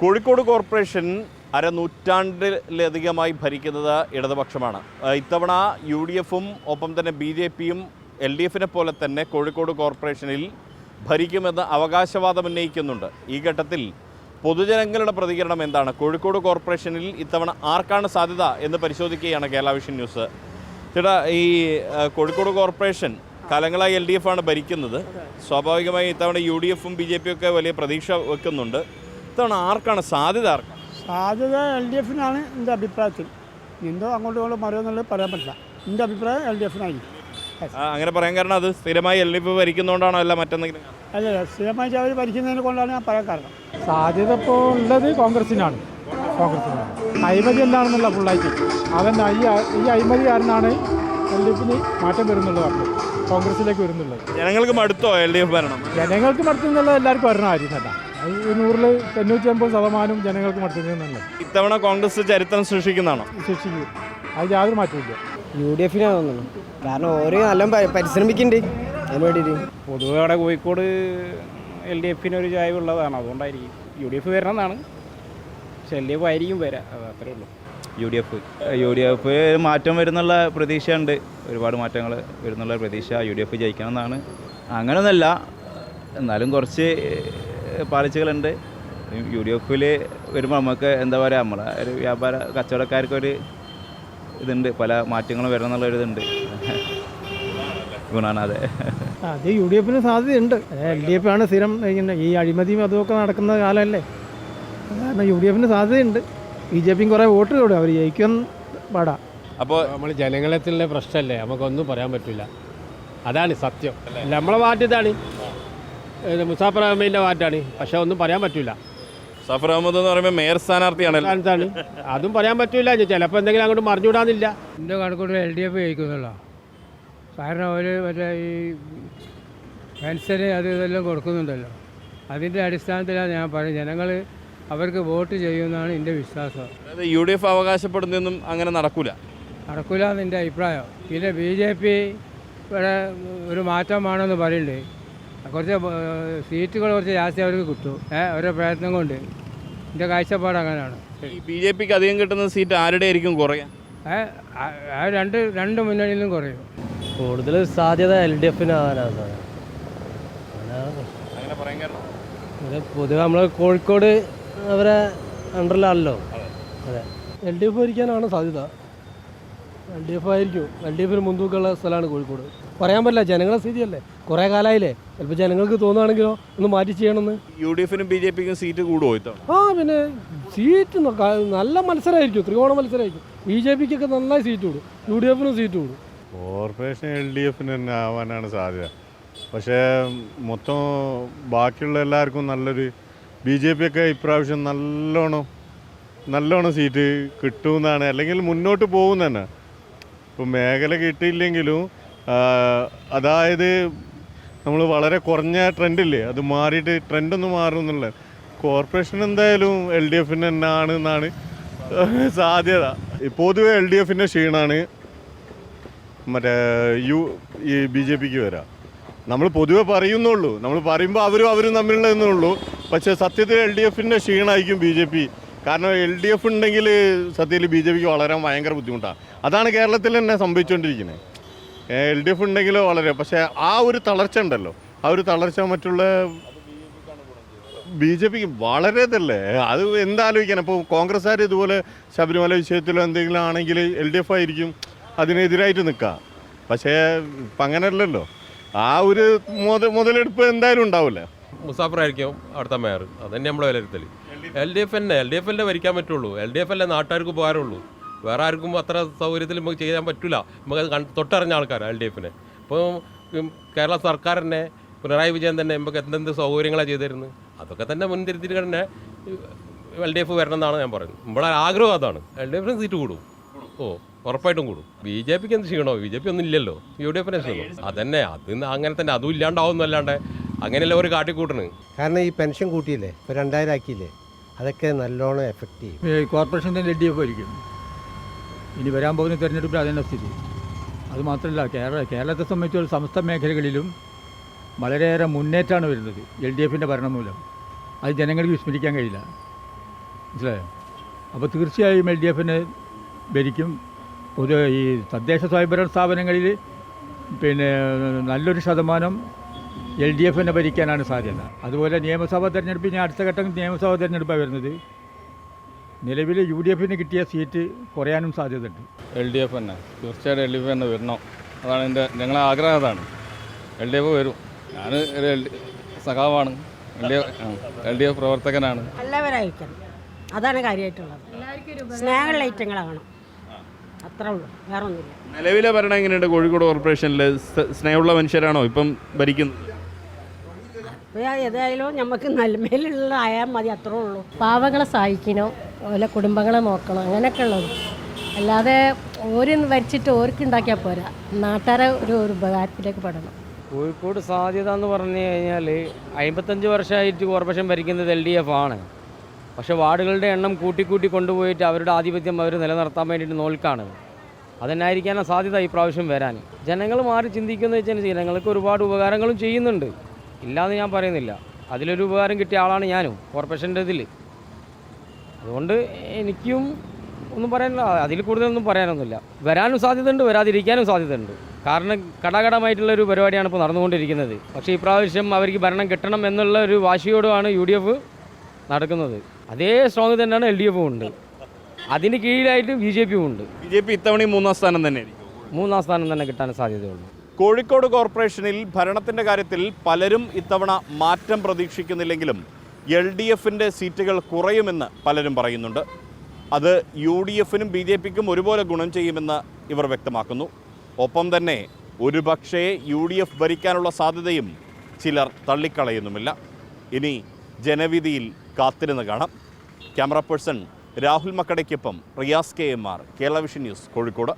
Kozhikode corporation അരനൂറ്റാണ്ടിലധികമായി ഭരിക്കുന്നത് ഇടതുപക്ഷമാണ്. ഇത്തവണ U D എഫും ഒപ്പം തന്നെ ബി ജെ പിയും എൽ ഡി എഫിനെ പോലെ തന്നെ കോഴിക്കോട് കോർപ്പറേഷനിൽ ഭരിക്കുമെന്ന് അവകാശവാദം ഉന്നയിക്കുന്നുണ്ട്. ഈ ഘട്ടത്തിൽ പൊതുജനങ്ങളുടെ പ്രതികരണം എന്താണ്? കോഴിക്കോട് കോർപ്പറേഷനിൽ ഇത്തവണ ആർക്കാണ് സാധ്യത എന്ന് പരിശോധിക്കുകയാണ് കേരള വിഷൻ ന്യൂസ്. ചേട്ടാ ഈ കോഴിക്കോട് കോർപ്പറേഷൻ കാലങ്ങളായി എൽ ഡി എഫ് ആണ് ഭരിക്കുന്നത്. സ്വാഭാവികമായി ഇത്തവണ യു ഡി എഫും ബി ജെ പിയും ഒക്കെ വലിയ പ്രതീക്ഷ വെക്കുന്നുണ്ട്. ഇത്തവണ ആർക്കാണ് സാധ്യത ആർക്കാണ്? സാധ്യത എൽ ഡി എഫിനാണ് എന്റെ അഭിപ്രായത്തിൽ. എന്തോ അങ്ങോട്ടും ഇങ്ങോട്ടും മറിയെന്നുള്ളത് പറയാൻ പറ്റില്ല. എന്റെ അഭിപ്രായം എൽ ഡി എഫിനായിരിക്കും. അങ്ങനെ പറയാൻ കാരണം അത് സ്ഥിരമായി എൽ ഡി എഫ് ഭരിക്കുന്നതുകൊണ്ടാണോ അല്ല മറ്റെന്തെങ്കിലും കാരണം? അല്ല സ്ഥിരമായി അവർ ഭരിക്കുന്നതിനെ കൊണ്ടാണ് ഞാൻ പറയാൻ കാരണം. സാധ്യത ഇപ്പോൾ ഉള്ളത് കോൺഗ്രസിനാണ് കോൺഗ്രസിനാണ് അഴിമതി എന്താണെന്നുള്ള ഫുള്ളായിട്ട്. അതന്നെ ഈ ഈ അഴിമതി കാരനാണ് എൽ ഡി എഫിന് മാറ്റം വരുന്നുള്ളത് അപ്പോൾ കോൺഗ്രസിലേക്ക് വരുന്നുള്ളത്. ജനങ്ങൾക്ക് മടുത്തോ എൽ ഡി എഫ് ഭരണം? ജനങ്ങൾക്ക് മടുത്തുന്നുള്ളത് എല്ലാവർക്കും വരണമായിരുന്നല്ല അത് നൂറിൽ തൊണ്ണൂറ്റി അമ്പത് ശതമാനം ജനങ്ങൾക്ക് മടുത്തുന്നുള്ളത് ഇത്തവണ കോൺഗ്രസ് ചരിത്രം സൃഷ്ടിക്കുന്നതാണോ? സൃഷ്ടിക്കും. അത് യാതൊരു മാറ്റമില്ല യു ഡി എഫിനാണ് തോന്നുന്നു. കാരണം ഓരോ നല്ല പരിശ്രമിക്കുന്നുണ്ട് അതിന് വേണ്ടിയിട്ട്. പൊതുവെ അവിടെ കോഴിക്കോട് എൽ ഡി എഫിന് ഒരു ചായവുള്ളതാണ് അതുകൊണ്ടായിരിക്കും. യു ഡി എഫ് വരണമെന്നാണ് പക്ഷെ എൽ ഡി എഫ് ആയിരിക്കും വരാം. അത് അത്രേ ഉള്ളൂ. U D F. U D F മാറ്റം വരുന്നുള്ള പ്രതീക്ഷയുണ്ട്. ഒരുപാട് മാറ്റങ്ങൾ വരുന്നുള്ള പ്രതീക്ഷ യു ഡി എഫ് ജയിക്കണമെന്നാണ്. അങ്ങനെയൊന്നല്ല. എന്നാലും കുറച്ച് പാളിച്ചകളുണ്ട് യു ഡി എഫിൽ വരുമ്പോൾ നമുക്ക് എന്താ പറയുക നമ്മളെ ഒരു വ്യാപാര കച്ചവടക്കാർക്കൊരു ഇതുണ്ട്. പല മാറ്റങ്ങളും വരണം എന്നുള്ളൊരിതുണ്ട് ഗുണമാണ് അതെ അത്. യു ഡി എഫിന് സാധ്യതയുണ്ട്. എൽ ഡി എഫ് ആണ് സ്ഥിരം ഇങ്ങനെ ഈ അഴിമതിയും അതുമൊക്കെ നടക്കുന്ന കാലമല്ലേ കാരണം യു ഡി എഫിന് സാധ്യതയുണ്ട്. ബി ജെ പിയും കുറേ വോട്ട് കൂടും അവർ ജയിക്കും പാടാ. അപ്പോൾ നമ്മൾ ജനങ്ങളത്തിലുള്ള പ്രശ്നമല്ലേ നമുക്കൊന്നും പറയാൻ പറ്റില്ല അതാണ് സത്യം. നമ്മളെ പാർട്ടി ഇതാണ്. മുസാഫർ അഹമ്മദിന്റെ വാറ്റാണ് പക്ഷേ ഒന്നും പറയാൻ പറ്റില്ല സഫർ അഹമ്മദ് എന്ന് പറയുമ്പോൾ മേയർ സ്ഥാനാർത്ഥിയാണല്ലോ. സ്ഥാനത്താണ്. അതും പറയാൻ പറ്റില്ല ചിലപ്പോൾ എന്തെങ്കിലും അങ്ങോട്ട് മറിഞ്ഞുവിടാന്നില്ല എന്റെ കണക്കൂട്ടിൽ എൽ ഡി എഫ് ജയിക്കുന്നുള്ള കാരണം അവർ മറ്റേ ഈ പെൻഷന് അത് ഇതെല്ലാം കൊടുക്കുന്നുണ്ടല്ലോ. അതിന്റെ അടിസ്ഥാനത്തിലാണ് ഞാൻ പറയുന്നത് ജനങ്ങൾ അവർക്ക് വോട്ട് ചെയ്യുമെന്നാണ് എന്റെ വിശ്വാസം. അതായത് യു ഡി എഫ് അവകാശപ്പെടുന്നൊന്നും അങ്ങനെ നടക്കൂല. നടക്കില്ല എന്ന് എന്റെ അഭിപ്രായം. പിന്നെ ബി ജെ പി ഇവിടെ ഒരു മാറ്റം വേണമെന്ന് പറയുന്നുണ്ട്. കുറച്ച് സീറ്റുകൾ കുറച്ച് ജാസ്തി അവർക്ക് കിട്ടും. ഏഹ് ഓരോ പ്രയത്നം കൊണ്ട്. എന്റെ കാഴ്ചപ്പാട് അങ്ങനെയാണ്. ഈ ബി ജെ പിക്ക് അധികം കിട്ടുന്ന സീറ്റ് ആരുടെ ആയിരിക്കും കുറയാൻ ഏഹ്, ആ- രണ്ട് രണ്ട് മുന്നണിയിലും കുറയും. കൂടുതൽ സാധ്യത എൽ ഡി എഫിനാണ് അങ്ങനെ പറയാൻ കാരണം. പൊതുവെ നമ്മൾ കോഴിക്കോട് അവരെ അണ്ടറിലാണല്ലോ. അതെ. എൽ ഡി എഫ് ഭരിക്കാനാണ് സാധ്യത. എൽ ഡി എഫ് ആയിരിക്കും. എൽ ഡി എഫിന് മുൻതൂക്കമുള്ള സ്ഥലമാണ് കോഴിക്കോട്. പറയാൻ പറ്റില്ല ജനങ്ങളെ സ്ഥിതിയല്ലേ? കുറേ കാലമായില്ലേ ചിലപ്പോൾ ജനങ്ങൾക്ക് തോന്നുകയാണെങ്കിലോ ഒന്ന് മാറ്റി ചെയ്യണമെന്ന്. യു ഡി എഫിനും ബി ജെ പിക്കും സീറ്റ് കൂടുമോ ആ പിന്നെ സീറ്റ് നല്ല മത്സരമായിരിക്കും ത്രികോണ മത്സരമായിരിക്കും. ബി ജെ പിക്കൊക്കെ നന്നായി സീറ്റ് കൂടും യു ഡി എഫിനും സീറ്റ് കൂടും. കോർപ്പറേഷൻ എൽ ഡി എഫിന് തന്നെ ആവാനാണ് സാധ്യത. പക്ഷേ മൊത്തം ബാക്കിയുള്ള എല്ലാവർക്കും നല്ലൊരു ബി ജെ പി ഒക്കെ ഇപ്രാവശ്യം നല്ലോണം നല്ലോണം സീറ്റ് കിട്ടുമെന്നാണ്. അല്ലെങ്കിൽ മുന്നോട്ട് പോകും തന്നെ. ഇപ്പം മേഖല കിട്ടിയില്ലെങ്കിലും അതായത് നമ്മൾ വളരെ കുറഞ്ഞ ട്രെൻഡില്ലേ? അത് മാറിയിട്ട് ട്രെൻഡൊന്ന് മാറും എന്നുള്ള കോർപ്പറേഷൻ എന്തായാലും എൽ ഡി എഫിന് തന്നെ ആണെന്നാണ് സാധ്യത. പൊതുവെ എൽ ഡി എഫിന്റെ ക്ഷീണമാണ് മറ്റേ യു ഈ ബി ജെ പിക്ക് വരാം. നമ്മൾ പൊതുവെ പറയുന്നുള്ളൂ. നമ്മൾ പറയുമ്പോൾ അവരും അവരും തമ്മിലുള്ളതെന്നേ ഉള്ളൂ. പക്ഷേ സത്യത്തിൽ എൽ ഡി എഫിന്റെ ക്ഷീണമായിരിക്കും ബി ജെ പി. കാരണം എൽ ഡി എഫ് ഉണ്ടെങ്കിൽ സത്യത്തിൽ ബി ജെ പിക്ക് വളരാൻ ഭയങ്കര ബുദ്ധിമുട്ടാണ് അതാണ് കേരളത്തിൽ തന്നെ സംഭവിച്ചുകൊണ്ടിരിക്കുന്നത് എൽ ഡി എഫ് ഉണ്ടെങ്കിൽ വളരെ പക്ഷേ ആ ഒരു തളർച്ച ഉണ്ടല്ലോ. ആ ഒരു തളർച്ച മറ്റുള്ള ബി ജെ പിക്ക് വളരെ ഇതല്ലേ? അത് എന്താലോചിക്കാൻ? അപ്പോൾ കോൺഗ്രസ്സുകാർ ഇതുപോലെ ശബരിമല വിഷയത്തിലോ എന്തെങ്കിലും ആണെങ്കിൽ എൽ ഡി എഫ് ആയിരിക്കും അതിനെതിരായിട്ട് നിൽക്കുക പക്ഷേ ഇപ്പം അങ്ങനെയല്ലല്ലോ. ആ ഒരു മുത മുതലെടുപ്പ് എന്തായാലും ഉണ്ടാവില്ല മുസാഫർ ആയിരിക്കും അടുത്ത മേയർ. അതന്നെ നമ്മളെ വിലയിരുത്തൽ എൽ ഡി എഫ് തന്നെ എൽ ഡി എഫ് അല്ലേ ഭരിക്കാൻ പറ്റുള്ളൂ. എൽ ഡി എഫ് അല്ലേ നാട്ടുകാർക്ക് ഉപകാരമുള്ളൂ. വേറെ ആർക്കും അത്ര സൗകര്യത്തിൽ നമുക്ക് ചെയ്യാൻ പറ്റില്ല. നമുക്ക് അത് കണ്ട് തൊട്ടറിഞ്ഞ ആൾക്കാരാണ് എൽ ഡി എഫിനെ. ഇപ്പോൾ കേരള സർക്കാർ തന്നെ പിണറായി വിജയൻ തന്നെ നമുക്ക് എന്തെന്ത് സൗകര്യങ്ങളാണ് ചെയ്തു തരുന്നത് അതൊക്കെ തന്നെ മുൻതിരുത്തിയിട്ട് തന്നെ എൽ ഡി എഫ് വരണം എന്നാണ് ഞാൻ പറയുന്നത്. നമ്മുടെ ആഗ്രഹം അതാണ്. എൽ ഡി എഫിന് സീറ്റ് കൂടും. ഓ ഉറപ്പായിട്ടും കൂടും. ബി ജെ പിക്ക് എന്ത് ചെയ്യണോ ബി ജെ പി ഒന്നും ഇല്ലല്ലോ. യു ഡി എഫിനെ ചെയ്യണം അതന്നെ. അത് അങ്ങനെ തന്നെ. അതും ഇല്ലാണ്ടാവും അല്ലാണ്ട്. അങ്ങനെയല്ല ഒരു കാട്ടിക്കൂട്ടണ്. കാരണം ഈ പെൻഷൻ കൂട്ടിയില്ലേ? ഇപ്പോൾ രണ്ടായിരം ആക്കിയില്ലേ? അതൊക്കെ നല്ലോണം എഫക്റ്റ് ചെയ്യും. കോർപ്പറേഷന്റെ എൽ ഡി എഫ് ആയിരിക്കും. ഇനി വരാൻ പോകുന്ന തിരഞ്ഞെടുപ്പിൽ അതന്നെ സ്ഥിതി. അതുമാത്രമല്ല കേരള കേരളത്തെ സംബന്ധിച്ചുള്ള സമസ്ത മേഖലകളിലും വളരെയേറെ മുന്നേറ്റമാണ് വരുന്നത് എൽ ഡി എഫിന്റെ ഭരണം മൂലം. അത് ജനങ്ങൾക്ക് വിസ്മരിക്കാൻ കഴിയില്ല. മനസ്സിലായോ? അപ്പോൾ തീർച്ചയായും എൽ ഡി എഫിന് ഭരിക്കും. പൊതു ഈ തദ്ദേശ സ്വയംഭരണ സ്ഥാപനങ്ങളിൽ പിന്നെ നല്ലൊരു ശതമാനം എൽ ഡി എഫിനെ ഭരിക്കാനാണ് സാധ്യത. അതുപോലെ നിയമസഭാ തെരഞ്ഞെടുപ്പ് ഇനി അടുത്ത ഘട്ടം നിയമസഭാ തെരഞ്ഞെടുപ്പാണ് വരുന്നത്. നിലവിൽ യു ഡി എഫിന് കിട്ടിയ സീറ്റ് കുറയാനും സാധ്യതയുണ്ട്. എൽ ഡി എഫ് തന്നെ. തീർച്ചയായിട്ടും എൽ ഡി എഫ് തന്നെ വരണം. അതാണ് എന്റെ ഞങ്ങളെ ആഗ്രഹം അതാണ്. എൽ ഡി എഫ് വരും. ഞാൻ ഒരു L D സഖാവാണ് L D F L D F പ്രവർത്തകനാണ് അതാണ് കാര്യമായിട്ടുള്ളത് സ്നേഹമുള്ള അത്രേ ഉള്ളൂ. വേറെ ഒന്നുമില്ല നിലവിലെ ഭരണം എങ്ങനെയുണ്ട്? കോഴിക്കോട് കോർപ്പറേഷനിൽ സ്നേഹമുള്ള മനുഷ്യരാണോ ഇപ്പം ഭരിക്കുന്നത്? ഏതായാലും നമുക്ക് നന്മയിലുള്ള ആയാൽ മതി അത്രേ ഉള്ളൂ. പാവങ്ങളെ സഹായിക്കണം. ഓലെ കുടുംബങ്ങളെ നോക്കണം അങ്ങനെയൊക്കെ ഉള്ളത്. അല്ലാതെ ഓര് വരച്ചിട്ട് ഓർക്ക് ഉണ്ടാക്കിയാൽ പോരാ. നാട്ടുകാരെ ഒരു ഒരു ഉപകാരത്തിലേക്ക് പെടണം. കോഴിക്കോട് സാധ്യത എന്ന് പറഞ്ഞു കഴിഞ്ഞാൽ അമ്പത്തഞ്ച് വർഷമായിട്ട് കോർപ്പറേഷൻ ഭരിക്കുന്നത് എൽ ഡി എഫ് ആണ്. പക്ഷെ വാർഡുകളുടെ എണ്ണം കൂട്ടിക്കൂട്ടി കൊണ്ടുപോയിട്ട് അവരുടെ ആധിപത്യം അവർ നിലനിർത്താൻ വേണ്ടിയിട്ട് നോൽക്കാണ്. അതന്നായിരിക്കാനാണ് സാധ്യത ഈ പ്രാവശ്യം വരാൻ. ജനങ്ങൾ മാറി ചിന്തിക്കുന്നത് വെച്ചാൽ ജനങ്ങൾക്ക് ഒരുപാട് ഉപകാരങ്ങളും ചെയ്യുന്നുണ്ട്. ഇല്ലാന്ന് ഞാൻ പറയുന്നില്ല. അതിലൊരു ഉപകാരം കിട്ടിയ ആളാണ് ഞാനും കോർപ്പറേഷന്റെ ഇതിൽ അതുകൊണ്ട് എനിക്കും ഒന്നും പറയാനില്ല. അതിൽ കൂടുതലൊന്നും പറയാനൊന്നുമില്ല. വരാനും സാധ്യതയുണ്ട് വരാതിരിക്കാനും സാധ്യതയുണ്ട്. കാരണം കടകടമായിട്ടുള്ള ഒരു പരിപാടിയാണ് ഇപ്പോൾ നടന്നുകൊണ്ടിരിക്കുന്നത്. പക്ഷേ ഈ പ്രാവശ്യം അവർക്ക് ഭരണം കിട്ടണം എന്നുള്ള ഒരു വാശിയോടുമാണ് യു ഡി എഫ് നടക്കുന്നത്. അതേ സ്ട്രോങ് തന്നെയാണ് എൽ ഡി എഫും ഉണ്ട്. അതിന് കീഴിലായിട്ട് ബി ജെ പിയും ഉണ്ട്. ബി ജെ പി ഇത്തവണയും മൂന്നാം സ്ഥാനം തന്നെ മൂന്നാം സ്ഥാനം തന്നെ കിട്ടാൻ സാധ്യതയുള്ളൂ. കോഴിക്കോട് കോർപ്പറേഷനിൽ ഭരണത്തിന്റെ കാര്യത്തിൽ പലരും ഇത്തവണ മാറ്റം പ്രതീക്ഷിക്കുന്നില്ലെങ്കിലും എൽ ഡി എഫിന്റെ സീറ്റുകൾ കുറയുമെന്ന് പലരും പറയുന്നുണ്ട്. അത് യു ഡി എഫിനും ബി ജെ പിക്കും ഒരുപോലെ ഗുണം ചെയ്യുമെന്ന് ഇവർ വ്യക്തമാക്കുന്നു. ഒപ്പം തന്നെ ഒരുപക്ഷേ യു ഡി എഫ് ഭരിക്കാനുള്ള സാധ്യതയും ചിലർ തള്ളിക്കളയുന്നുമില്ല. ഇനി ജനവിധിയിൽ കാത്തിരുന്ന് കാണാം. Camera person Rahul മക്കടയ്ക്കൊപ്പം Riyas K M R Kerala vision news Kozhikode.